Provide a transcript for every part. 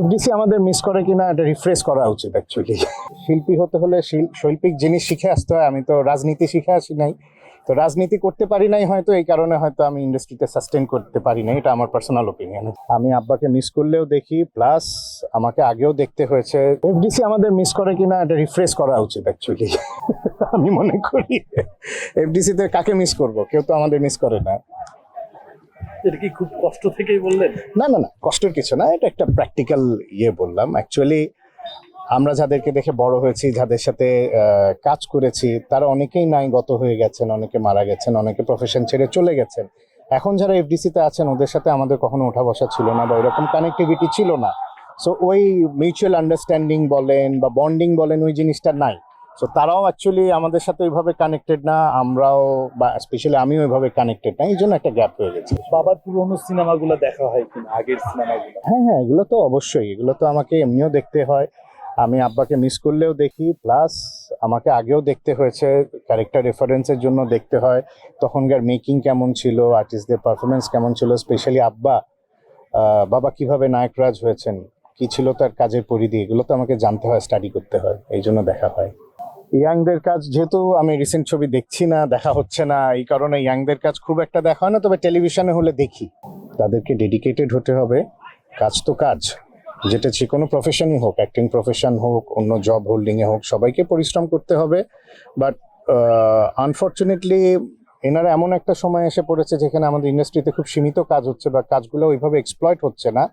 FDC আমাদের miss করে কিনা এটা রিফ্রেশ করা উচিত অ্যাকচুয়ালি শিল্পী হতে হলে শিল- শৈল্পিক জিনিস শিখে আসতে হয় আমি তো রাজনীতি শিখে আসি নাই। তো রাজনীতি করতে পারি নাই হয়তো এই কারণে হয়তো আমি ইন্ডাস্ট্রিতে সাস্টেন করতে পারি নাই এটা আমার পার্সোনাল ওপিনিয়ন আমি আব্বাকে মিস করলেও দেখি প্লাস আমাকে আগেও দেখতে হয়েছে। এফডিসি আমাদের মিস করে কিনা এটা রিফ্রেশ করা উচিত অ্যাকচুয়ালি আমি মনে করি এফডিসিতে কাকে মিস করব? কেউ তো আমাদের মিস করে না। এটা কি খুব কষ্ট থেকেই বললেন? না না না, কষ্টের কিছু না, এটা একটা প্র্যাকটিক্যাল ইয়ে বললাম। অ্যাকচুয়ালি আমরা যাদেরকে দেখে বড় হয়েছি, যাদের সাথে কাজ করেছি, তারা অনেকেই নাই গত হয়ে গেছেন, অনেকে মারা গেছেন, অনেকে প্রফেশন ছেড়ে চলে গেছেন। এখন যারা এফডিসিতে আছেন, ওদের সাথে আমাদের কখনো ওঠা বসা ছিল না বা ওইরকম কানেক্টিভিটি ছিল না। সো ওই মিউচুয়াল আন্ডারস্ট্যান্ডিং বলেন বা বন্ডিং বলেন, ওই জিনিসটা নাই। সো তারাও অ্যাকচুয়ালি আমাদের সাথে ওইভাবে কানেক্টেড না আমরাও বা স্পেশালি আমিও ওইভাবে কানেক্টেড না এই জন্য একটা গ্যাপ হয়ে গেছে। বাবার পুরোনো সিনেমাগুলো দেখা হয় কিনা আগের সিনেমাগুলো? হ্যাঁ হ্যাঁ এগুলো তো অবশ্যই এগুলো তো আমাকে এমনিও দেখতে হয়। আমি আব্বাকে মিস করলেও দেখি প্লাস আমাকে আগেও দেখতে হয়েছে ক্যারেক্টার রেফারেন্সের জন্য দেখতে হয়। তখনকার মেকিং কেমন ছিল আর্টিস্টদের পারফরমেন্স কেমন ছিল স্পেশালি আব্বা বাবা কীভাবে নায়করাজ হয়েছেন কি ছিল তার কাজের পরিধি এগুলো তো আমাকে জানতে হয় স্টাডি করতে হয় এই জন্য দেখা হয়। ইয়াংদের কাজ যেহেতু আমি রিসেন্ট ছবি দেখছি না, দেখা হচ্ছে না, এই কারণে ইয়াংদের কাজ খুব একটা দেখা হয় না, তবে টেলিভিশনে হলে দেখি। তাদেরকে ডেডিকেটেড হতে হবে। কাজ তো কাজ। যেটা যে কোনো প্রফেশনই হোক অ্যাক্টিং প্রফেশন হোক, অন্য জব হোল্ডিংয়ে হোক, সবাইকে পরিশ্রম করতে হবে। বাট আনফর্চুনেটলি এনারা এমন একটা সময় এসে পড়েছে যেখানে আমাদের ইন্ডাস্ট্রিতে খুব সীমিত কাজ হচ্ছে বা কাজগুলো ওইভাবে এক্সপ্লয়েট হচ্ছে না।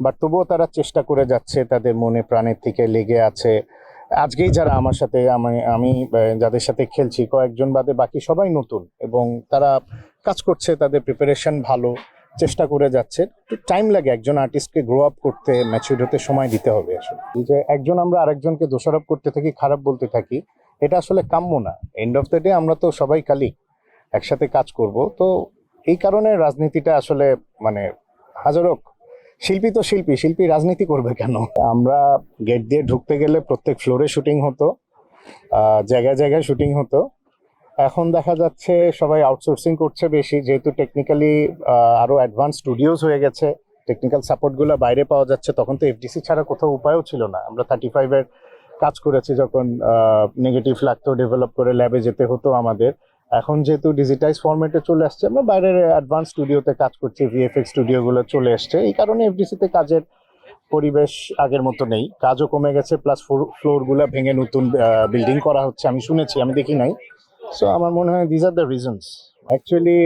বাট তবুও তারা চেষ্টা করে যাচ্ছে, তাদের মনে প্রাণের থেকে লেগে আছে। আজকেই যারা আমার সাথে, আমি যাদের সাথে খেলছি, কয়েকজন বাদে বাকি সবাই নতুন এবং তারা কাজ করছে, তাদের প্রিপারেশন ভালো, চেষ্টা করে যাচ্ছে। টাইম লাগে একজন আর্টিস্টকে গ্রো আপ করতে ম্যাচিউর হতে সময় দিতে হবে আসলে। যে একজন আমরা আরেকজনকে দোষারোপ করতে থাকি, খারাপ বলতে থাকি, এটা আসলে কাম্য না। এন্ড অফ দ্য ডে আমরা তো সবাই কালি একসাথে কাজ করব। তো এই কারণে রাজনীতিটা আসলে মানে হাজারো শিল্পী তো শিল্পী শিল্পী রাজনীতি করবে কেন? আমরা গেট দিয়ে ঢুকতে গেলে প্রত্যেক ফ্লোরে শুটিং হতো জায়গায় জায়গায় শুটিং হতো। এখন দেখা যাচ্ছে সবাই আউটসোর্সিং করছে বেশি, যেহেতু টেকনিক্যালি আরও অ্যাডভান্স স্টুডিওস হয়ে গেছে টেকনিক্যাল সাপোর্টগুলো বাইরে পাওয়া যাচ্ছে, তখন তো এফডিসি ছাড়া কোথাও উপায়ও ছিল না। আমরা থার্টি ফাইভের কাজ করেছি যখন নেগেটিভ লাগতো ডেভেলপ করে ল্যাবে যেতে হতো আমাদের। এখন যেহেতু ডিজিটাইজ ফরম্যাটে চলে আসছে, আমরা বাইরের অ্যাডভান্স স্টুডিওতে কাজ করছি ভিএফএক্স স্টুডিওগুলো চলে আসছে এই কারণে এফডিসিতে কাজের পরিবেশ আগের মতো নেই। কাজও কমে গেছে প্লাস ফ্লোরগুলো ভেঙে নতুন বিল্ডিং করা হচ্ছে, আমি শুনেছি, আমি দেখি নাই। সো আমার মনে হয় these are the reasons actually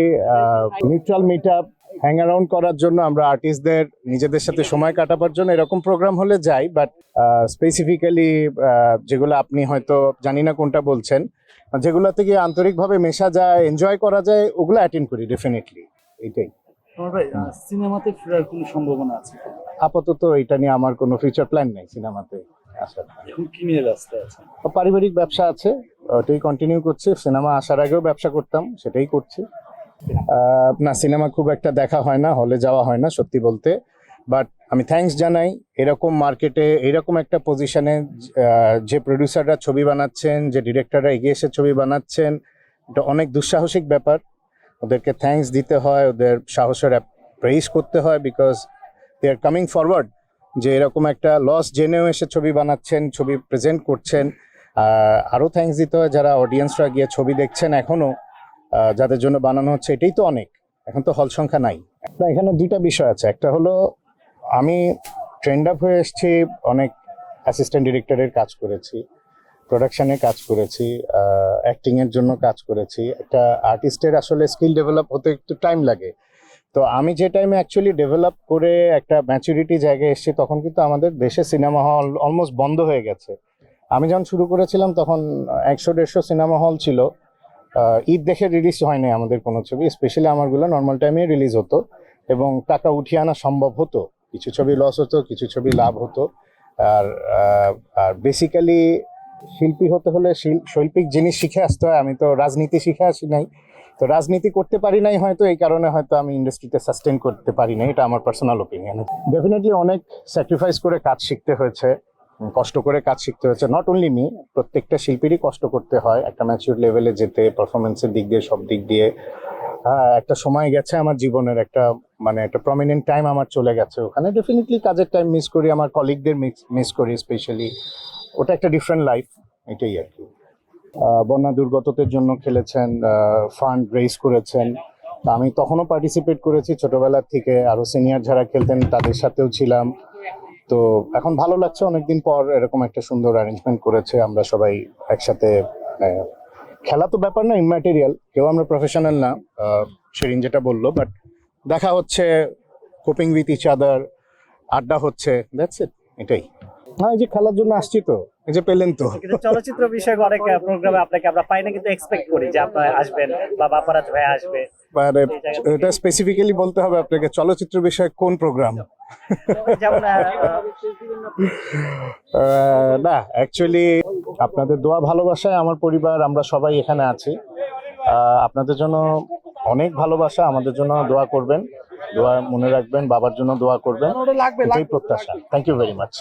neutral meet up hang around করার জন্য আমরা আর্টিস্টদের নিজেদের সাথে সময় কাটাবার জন্য এরকম প্রোগ্রাম হলে যাই বাট স্পেসিফিক্যালি যেগুলো আপনি হয়তো জানি না কোনটা বলছেন যেগুলো থেকে আন্তরিকভাবে মেশা যায় এনজয় করা যায় ওগুলো অ্যাটেন্ড করি ডেফিনেটলি এইটাই সিনেমাতে ফেরার কোনো সম্ভাবনা আছে? আপাতত এটা নিয়ে আমার কোনো ফিউচার প্ল্যান নেই সিনেমাতে আসার। এখন কি নিয়ে রাস্তায় আছে পারিবারিক ব্যবসা আছে ওটাই কন্টিনিউ করছি। সিনেমা আসার আগেও ব্যবসা করতাম সেটাই করছি। না সিনেমা খুব একটা দেখা হয় না হলে যাওয়া হয় না সত্যি বলতে। বাট আমি থ্যাঙ্কস জানাই। এরকম মার্কেটে এরকম একটা পজিশনে যে প্রডিউসাররা ছবি বানাচ্ছেন, যে ডিরেক্টররা এগিয়ে এসে ছবি বানাচ্ছেন, এটা অনেক দুঃসাহসিক ব্যাপার। ওদেরকে থ্যাঙ্কস দিতে হয়, ওদের সাহসের প্রেইজ করতে হয় because they are coming forward যে এরকম একটা লস জেনেও এসে ছবি বানাচ্ছেন, ছবি প্রেজেন্ট করছেন। আর আরও থ্যাঙ্কস দিতে হয় যারা অডিয়েন্সরা গিয়ে ছবি দেখছেন এখনও যাদের জন্য বানানো হচ্ছে, এটাই তো অনেক। এখন তো হল সংখ্যা নাই। এখানে দুইটা বিষয় আছে। একটা হলো আমি ট্রেন্ড আপ হয়ে এসেছি, অনেক অ্যাসিস্ট্যান্ট ডিরেক্টরের কাজ করেছি প্রোডাকশনে কাজ করেছি অ্যাক্টিংয়ের জন্য কাজ করেছি। একটা আর্টিস্টের আসলে স্কিল ডেভেলপ হতে একটু টাইম লাগে। তো আমি যে টাইমে অ্যাকচুয়ালি ডেভেলপ করে একটা ম্যাচুরিটি জায়গায় এসেছি, তখন কিন্তু আমাদের দেশে সিনেমা হল অলমোস্ট বন্ধ হয়ে গেছে। আমি যখন শুরু করেছিলাম, তখন একশো, দেড়শো সিনেমা হল ছিল। ঈদ দেখে রিলিজ হয়নি আমাদের কোনো ছবি স্পেশালি আমারগুলো নর্মাল টাইমে রিলিজ হতো এবং টাকা উঠিয়ে আনা সম্ভব হতো। কিছু ছবি লস হতো, কিছু ছবি লাভ হতো। আর আর বেসিক্যালি শিল্পী হতে হলে শিল- শৈল্পিক জিনিস শিখে আসতে হয়। আমি তো রাজনীতি শিখে আসি নাই। তো রাজনীতি করতে পারি নাই হয়তো, এই কারণে হয়তো আমি ইন্ডাস্ট্রিতে সাস্টেন করতে পারি নাই। এটা আমার পার্সোনাল ওপিনিয়ন ডেফিনেটলি অনেক স্যাক্রিফাইস করে কাজ শিখতে হয়েছে, কষ্ট করে কাজ শিখতে হয়েছে। নট অনলি মি প্রত্যেকটা শিল্পীরই কষ্ট করতে হয়। একটা ম্যাচিউর লেভেলে যেতে পারফরমেন্সের দিক দিয়ে, সব দিক দিয়ে। একটা সময় গেছে আমার জীবনের, একটা মানে একটা প্রমিনেন্ট টাইম আমার চলে গেছে ওখানে। ডেফিনেটলি কাজের টাইম মিস করি, আমার কলিগদের মিস করি স্পেশালি ওটা একটা ডিফারেন্ট লাইফ এটাই আর কি। বন্যা দুর্গতদের জন্য খেলেছেন ফান্ড রেজ করেছেন। আমি তখনও পার্টিসিপেট করেছি ছোটবেলার থেকে আরও সিনিয়র যারা খেলতেন তাদের সাথেও ছিলাম। তো এখন ভালো লাগছে, অনেকদিন পর এরকম একটা সুন্দর অ্যারেঞ্জমেন্ট করেছে, আমরা সবাই একসাথে খেলা তো ব্যাপার না ইম্যাটেরিয়াল কেউ আমরা প্রফেশনাল না শিরিন যেটা বলল বাট দেখা হচ্ছে কোপিং উইথ ইচ আদার আড্ডা হচ্ছে দ্যাটস ইট এটাই। হ্যাঁ এই যে খেলার জন্য আসছি তো এই যে পেলেন তো। চলচ্চিত্র বিষয়ক অনেক প্রোগ্রামে আপনাকে আমরা পাই না কিন্তু এক্সপেক্ট করি যে আপনারা আসবেন বা বাপারাজ ভাই আসবে। আর এটা স্পেসিফিক্যালি বলতে হবে আপনাকে চলচ্চিত্র বিষয়ে কোন প্রোগ্রাম না অ্যাকচুয়ালি আপনাদের দোয়া ভালোবাসায় আমার পরিবার আমরা সবাই এখানে আছি। আহ, আপনাদের জন্য অনেক ভালোবাসা আমাদের জন্য দোয়া করবেন। দোয়া মনে রাখবেন বাবার জন্য দোয়া করবেন। এটাই প্রত্যাশা। Thank you very much